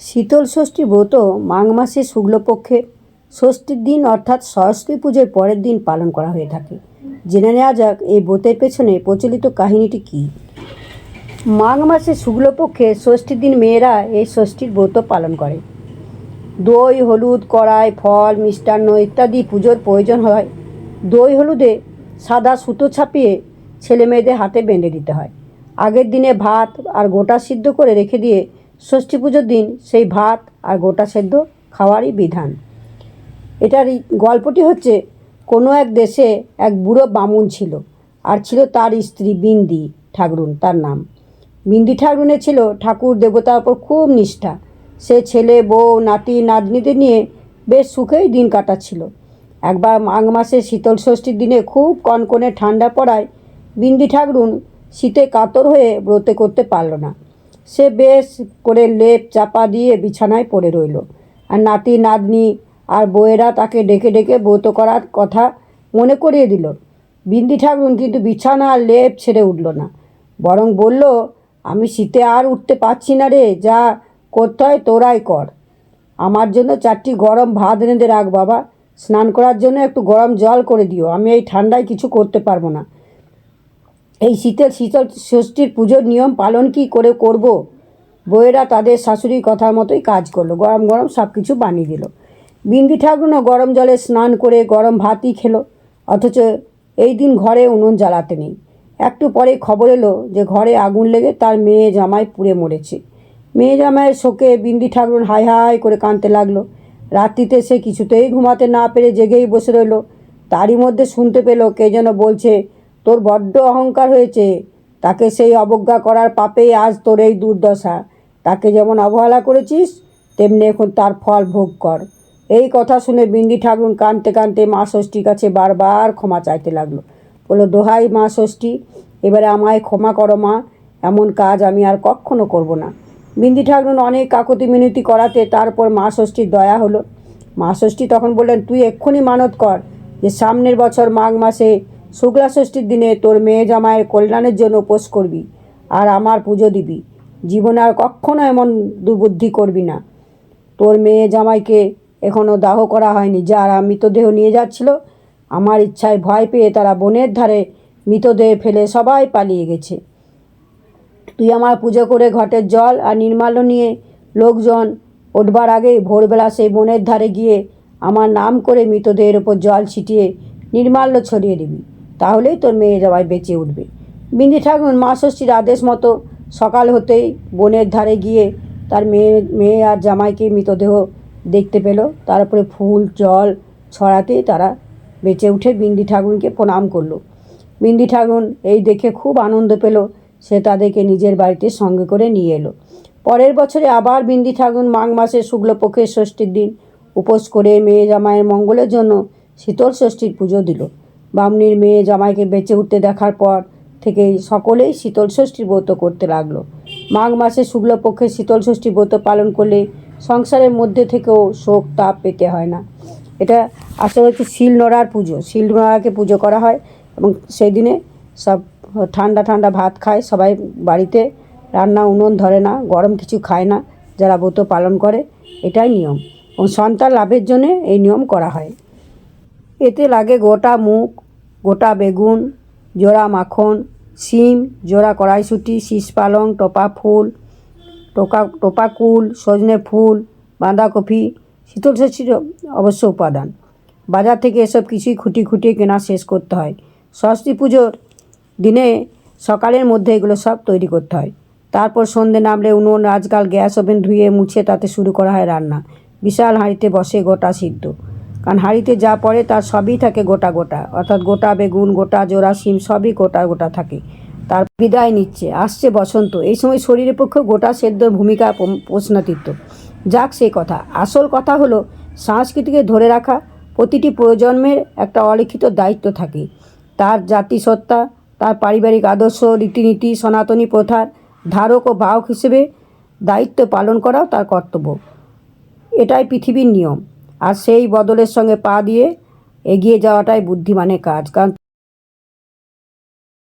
শীতল ষষ্ঠী ব্রত মাঘ মাসে শুক্লপক্ষে ষষ্ঠীর দিন অর্থাৎ সরস্বতী পুজোর পরের দিন পালন করা হয়ে থাকে। জেনে নেওয়া যাক, এই ব্রতের পেছনে প্রচলিত কাহিনীটি কী? মাঘ মাসে শুক্লপক্ষে ষষ্ঠীর দিন মেয়েরা এই ষষ্ঠীর ব্রত পালন করে। দই, হলুদ, কড়াই, ফল, মিষ্টান্ন ইত্যাদি পুজোর প্রয়োজন হয়। দই, হলুদে সাদা সুতো ছাপিয়ে ছেলে মেয়েদের হাতে বেঁধে দিতে হয়। আগের দিনে ভাত আর গোটা সিদ্ধ করে রেখে দিয়ে ষষ্ঠী পুজোর দিন সেই ভাত আর গোটা সেদ্ধ খাওয়ারই বিধান। এটার গল্পটি হচ্ছে, কোনো এক দেশে এক বুড়ো বামুন ছিল, আর ছিল তার স্ত্রী বিন্দি ঠাকুরুন, তার নাম। বিন্দি ঠাকুরুনের ছিল ঠাকুর দেবতার ওপর খুব নিষ্ঠা। সে ছেলে, বউ, নাতি, নাতনিদের নিয়ে বেশ সুখেই দিন কাটাচ্ছিল। একবার মাঘ মাসে শীতল ষষ্ঠীর দিনে খুব কনকনে ঠান্ডা পড়ায় বিন্দি ঠাকুরুন শীতে কাতর হয়ে ব্রতে করতে পারল না। সে বেশ করে লেপ চাপা দিয়ে বিছানায় পড়ে রইল। আর নাতি, নাতনি আর বউয়েরা তাকে ডেকে ডেকে ব্রত করার কথা মনে করিয়ে দিল। বিন্দি ঠাকুরুন কিন্তু বিছানা আর লেপ ছেড়ে উঠল না। বরং বলল, আমি শীতে আর উঠতে পারছি না রে, যা করতে হয় তোরাই কর। আমার জন্য চারটি গরম ভাত রেঁধে রাখ বাবা। স্নান করার জন্য একটু গরম জল করে দিও। আমি এই ঠান্ডায় কিছু করতে পারব না। এই শীতের শীতল ষষ্ঠীর পুজোর নিয়ম পালন কি করে করব? বউয়েরা তাদের শাশুড়ির কথার মতোই কাজ করল। গরম গরম সব কিছু বানিয়ে দিল। বিন্দি ঠাকুরও গরম জলে স্নান করে গরম ভাতই খেলো। অথচ এই দিন ঘরে উনুন জ্বালাতে নেই। একটু পরে খবর এলো যে ঘরে আগুন লেগে তার মেয়ে জামাই পুড়ে মরেছে। মেয়ে জামাইয়ের শোকে বিন্দি ঠাকুর হাই হাই করে কাঁদতে লাগল। রাত্রিতে সে কিছুতেই ঘুমাতে না পেরে জেগেই বসে রইল। তারই মধ্যে শুনতে পেল কে যেন বলছে তোর বড্ড অহংকার হয়েছে। তাকে সেই অবজ্ঞা করার পাপেই আজ তোর এই দুর্দশা। তাকে যেমন অবহেলা করেছিস, তেমনি এখন তার ফল ভোগ কর। এই কথা শুনে বিন্দি ঠাকুর কাঁদতে কাঁদতে মা ষষ্ঠীর কাছে বারবার ক্ষমা চাইতে লাগল। বলল, দোহাই মা ষষ্ঠী, এবারে আমায় ক্ষমা করো মা, এমন কাজ আমি আর কখনো করব না। বিন্দি ঠাকুর অনেক কাকতি মিনতি করাতে তারপর মা ষষ্ঠীর দয়া হলো। মা ষষ্ঠী তখন বললেন, তুই এক্ষুনি মানত কর যে সামনের বছর মাঘ মাসে শুক্লা ষষ্ঠীর দিনে তোর মেয়ে জামাইয়ের কল্যাণের জন্য উপোস করবি আর আমার পুজো দিবি। জীবনে আর কখনো এমন দুর্বুদ্ধি করবি না। তোর মেয়ে জামাইকে এখনও দাহ করা হয়নি। যারা মৃতদেহ নিয়ে যাচ্ছিল। আমার ইচ্ছায় ভয় পেয়ে তারা বনের ধারে মৃতদেহ ফেলে সবাই পালিয়ে গেছে। তুই আমার পুজো করে ঘটের জল আর নির্মাল্য নিয়ে লোকজন উঠবার আগেই ভোরবেলা সেই বনের ধারে গিয়ে আমার নাম করে মৃতদেহের ওপর জল ছিটিয়ে নির্মাল্য ছড়িয়ে দিবি। তাহলেই তোর মেয়ে জামাই বেঁচে উঠবে। বিন্দি ঠাকুর মা ষষ্ঠীর আদেশ মতো সকাল হতেই বনের ধারে গিয়ে তার মেয়ে মেয়ে আর জামাইকে মৃতদেহ দেখতে পেল। তারপরে ফুল, জল ছড়াতেই তারা বেঁচে উঠে বিন্দি ঠাকুরকে প্রণাম করল। বিন্দি ঠাকুর এই দেখে খুব আনন্দ পেল। সে তাদেরকে নিজের বাড়িতে সঙ্গে করে নিয়ে এলো। পরের বছরে আবার বিন্দি ঠাকুর মাঘ মাসের শুক্লপক্ষের ষষ্ঠীর দিন উপোস করে মেয়ে জামাইয়ের মঙ্গলের জন্য শীতল ষষ্ঠীর পুজো দিল। বামনির মেয়ে জামাইকে বেঁচে উঠতে দেখার পর থেকেই সকলেই শীতল ষষ্ঠীর ব্রত করতে লাগল। মাঘ মাসে শুক্লপক্ষে শীতল ষষ্ঠী ব্রত পালন করলে সংসারের মধ্যে থেকেও শোক তাপ পেতে হয় না। এটা আসলে হচ্ছে শিল নোড়ার পুজো। শিল নোড়াকে পুজো করা হয় এবং সেই দিনে সব ঠান্ডা ঠান্ডা ভাত খায়। সবাই বাড়িতে রান্না উনুন ধরে না, গরম কিছু খায় না, যারা ব্রত পালন করে, এটাই নিয়ম। এবং সন্তান লাভের জন্যে এই নিয়ম করা হয়। এতে লাগে গোটা মুগ গোটা বেগুন, জোড়া মাখন, শিম, জোড়া কড়াইশুঁটি, শীষ পালং, টোপা ফুল, টোকা, টোপা কুল, সজনে ফুল, বাঁধাকপি শীতল ষষ্ঠীর অবশ্য উপাদান। বাজার থেকে এসব কিছুই খুঁটি খুঁটিয়ে কেনা শেষ করতে হয়। সরস্বতী পুজোর দিনে সকালের মধ্যে এগুলো সব তৈরি করতে হয়। তারপর সন্ধে নামলে উনুন, আজকাল গ্যাস ওভেন ধুয়ে মুছে তাতে শুরু করা হয় রান্না। বিশাল হাঁড়িতে বসে গোটা সিদ্ধ। কারণ হাঁড়িতে যা পড়ে তার সবই থাকে গোটা গোটা। অর্থাৎ গোটা বেগুন, গোটা জোড়া, শিম, সবই গোটা গোটা থাকে। তার বিদায় নিচ্ছে, আসছে বসন্ত। এই সময় শরীরের পক্ষে গোটা সেদ্ধর ভূমিকা পম- প্রশ্নাতীত। যাক সেই কথা। আসল কথা হলো, সংস্কৃতিকে ধরে রাখা প্রতিটি প্রজন্মের একটা অলিখিত দায়িত্ব থাকে। তার জাতিসত্তা, তার পারিবারিক আদর্শ, রীতিনীতি, সনাতনী প্রথার ধারক ও বাহক হিসেবে দায়িত্ব পালন করাও তার কর্তব্য। এটাই পৃথিবীর নিয়ম। আর সেই বদলের সঙ্গে পা দিয়ে এগিয়ে যাওয়াটাই বুদ্ধিমানের কাজ। কারণ